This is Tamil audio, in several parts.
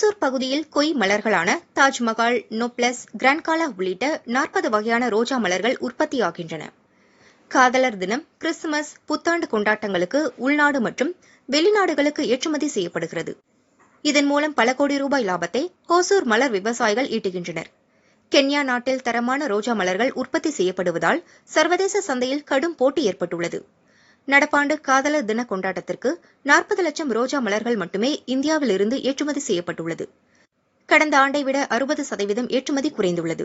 பகுதியில் கொய் மலர்களான தாஜ்மஹால் நோப்ளஸ் கிராண்ட்காலா உள்ளிட்ட நாற்பது வகையான ரோஜா மலர்கள் உற்பத்தியாகின்றன. காதலர் தினம் கிறிஸ்துமஸ் புத்தாண்டு கொண்டாட்டங்களுக்கு உள்நாடு மற்றும் வெளிநாடுகளுக்கு ஏற்றுமதி செய்யப்படுகிறது. இதன் மூலம் பல கோடி ரூபாய் லாபத்தை ஹோசூர் மலர் விவசாயிகள் ஈட்டுகின்றனர். கென்யா நாட்டில் தரமான ரோஜா மலர்கள் உற்பத்தி செய்யப்படுவதால் சர்வதேச சந்தையில் கடும் போட்டி ஏற்பட்டுள்ளது. நடப்பாண்டு காதலர் தின கொண்டாட்டத்திற்கு நாற்பது லட்சம் ரோஜா மலர்கள் மட்டுமே இந்தியாவிலிருந்து ஏற்றுமதி செய்யப்பட்டுள்ளது. கடந்த ஆண்டை விட அறுபது சதவீதம் ஏற்றுமதி குறைந்துள்ளது.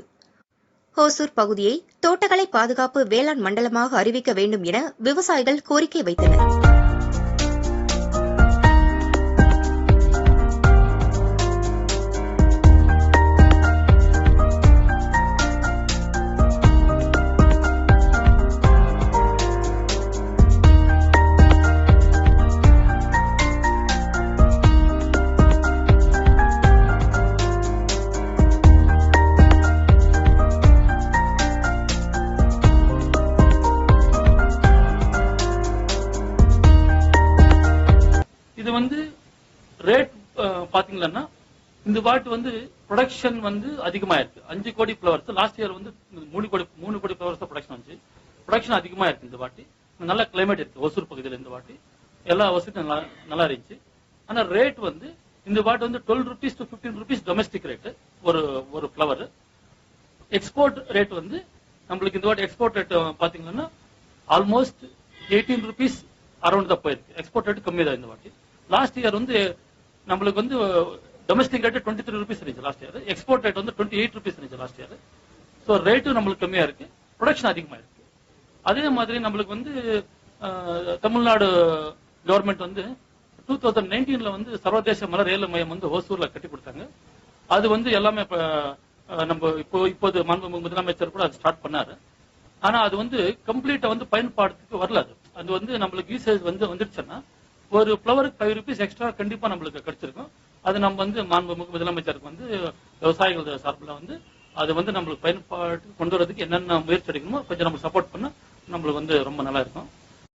ஹோசூர் பகுதியை தோட்டக்கலை பாதுகாப்பு வேளாண் மண்டலமாக அறிவிக்க வேண்டும் என விவசாயிகள் கோரிக்கை வைத்தனர். இது வந்து ரேட் பாத்தீங்கன்னா இந்த வாட்டி வந்து ப்ரொடக்ஷன் வந்து அதிகமா இருக்கு அஞ்சு கோடி ஃபிளவர்ஸ் லாஸ்ட் இயர் வந்து மூணு கோடி மூணு கோடி ஃபிளவர்ஸ் ப்ரொடக்ஷன் வந்துச்சு. ப்ரொடக்ஷன் அதிகமா இருக்கு இந்த வாட்டி. நல்ல கிளைமேட் இருக்கு ஒசூர் பகுதியில் இந்த வாட்டி. எல்லா வசதியும் நல்லா நல்லா இருந்துச்சு. ஆனா ரேட் வந்து இந்த வாட்டி வந்து twelve rupees to fifteen rupees domestic rate ஒரு ஒரு ஃபிளவர் எக்ஸ்போர்ட் ரேட் வந்து நம்மளுக்கு இந்த வாட்டி எக்ஸ்போர்ட் ரேட் பாத்தீங்கன்னா ஆல்மோஸ்ட் எயிட்டீன் ருபீஸ் அரௌண்ட் தான் போயிருக்கு. எக்ஸ்போர்ட் ரேட் கம்மி தான் இந்த வாட்டி. லாஸ்ட் இயர் வந்து நம்மளுக்கு வந்து domestic rate twenty three rupees இருந்துச்சு லாஸ்ட் இயர் எக்ஸ்போர்ட் ரேட் வந்து டுவெண்ட்டி எயிட் ருபீஸ் இருந்துச்சு லாஸ்ட் இயர் ஸோ ரேட்டும் நம்மளுக்கு கம்மியா இருக்கு. ப்ரொடக்ஷன் அதிகமாக இருக்கு. அதே மாதிரி நம்மளுக்கு வந்து தமிழ்நாடு கவர்மெண்ட் வந்து டூ தௌசண்ட் நைன்டீன்ல வந்து சர்வதேச மலர் ரயில் மையம் வந்து ஹோசூர்ல கட்டி கொடுத்தாங்க. அது வந்து எல்லாமே நம்ம இப்போ இப்போது மாண்பு முதலமைச்சர் கூட அது ஸ்டார்ட் பண்ணாரு. ஆனா அது வந்து கம்ப்ளீட்டா வந்து பயன்பாடுக்கு வரல அது. அது வந்து நம்மளுக்கு யூசேஜ் வந்து வந்துருச்சுன்னா ஒரு ஃப்ளவருக்கு ஃபைவ் ருபீஸ் எக்ஸ்ட்ரா கண்டிப்பா நம்மளுக்கு கிடைச்சிருக்கும். அது நம்ம வந்து மாண்புமிகு முதலமைச்சருக்கு வந்து விவசாயிகள் சார்பில் வந்து அது வந்து நம்மளுக்கு பயன்பாட்டு கொண்டு வரதுக்கு என்னென்ன முயற்சி எடுக்கணுமோ கொஞ்சம் நம்ம சப்போர்ட் பண்ணா நம்மளுக்கு வந்து ரொம்ப நல்லா இருக்கும்.